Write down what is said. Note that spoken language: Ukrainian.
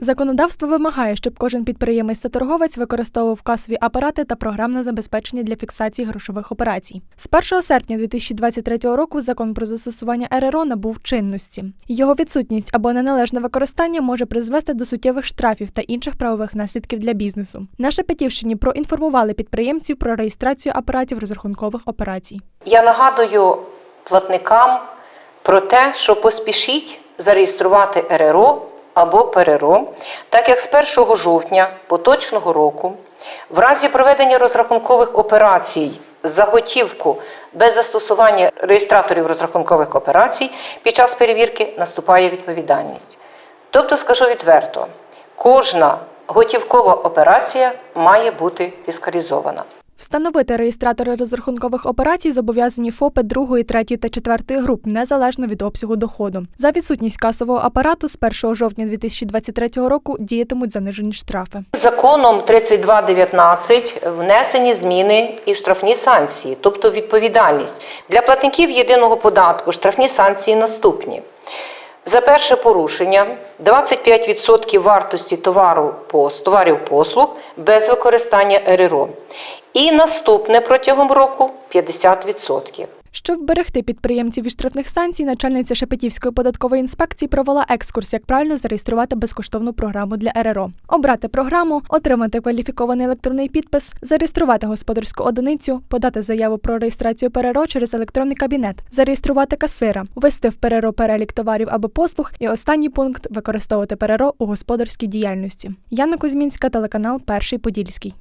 Законодавство вимагає, щоб кожен підприємець та торговець використовував касові апарати та програмне забезпечення для фіксації грошових операцій. З 1 серпня 2023 року закон про застосування РРО набув чинності. Його відсутність або неналежне використання може призвести до суттєвих штрафів та інших правових наслідків для бізнесу. На Шепетівщині проінформували підприємців про реєстрацію апаратів розрахункових операцій. Я нагадую платникам про те, що поспішіть зареєструвати РРО або ПРРО, так як з 1 жовтня поточного року в разі проведення розрахункових операцій за готівку без застосування реєстраторів розрахункових операцій під час перевірки наступає відповідальність. Тобто, скажу відверто, кожна готівкова операція має бути фіскалізована. Встановити реєстратори розрахункових операцій зобов'язані ФОПи 2, 3 та 4 груп незалежно від обсягу доходу. За відсутність касового апарату з 1 жовтня 2023 року діятимуть занижені штрафи. Законом 3219 внесені зміни і штрафні санкції, тобто відповідальність. Для платників єдиного податку штрафні санкції наступні. За перше порушення 25% вартості товару товарів послуг без використання РРО. І наступне протягом року 50%. Щоб вберегти підприємців від штрафних санкцій, начальниця Шепетівської податкової інспекції провела екскурс, як правильно зареєструвати безкоштовну програму для РРО. Обрати програму, отримати кваліфікований електронний підпис, зареєструвати господарську одиницю, подати заяву про реєстрацію ПРРО через електронний кабінет, зареєструвати касира, ввести в ПРРО перелік товарів або послуг і останній пункт використовувати ПРРО у господарській діяльності. Яна Кузьмінська, телеканал Перший Подільський.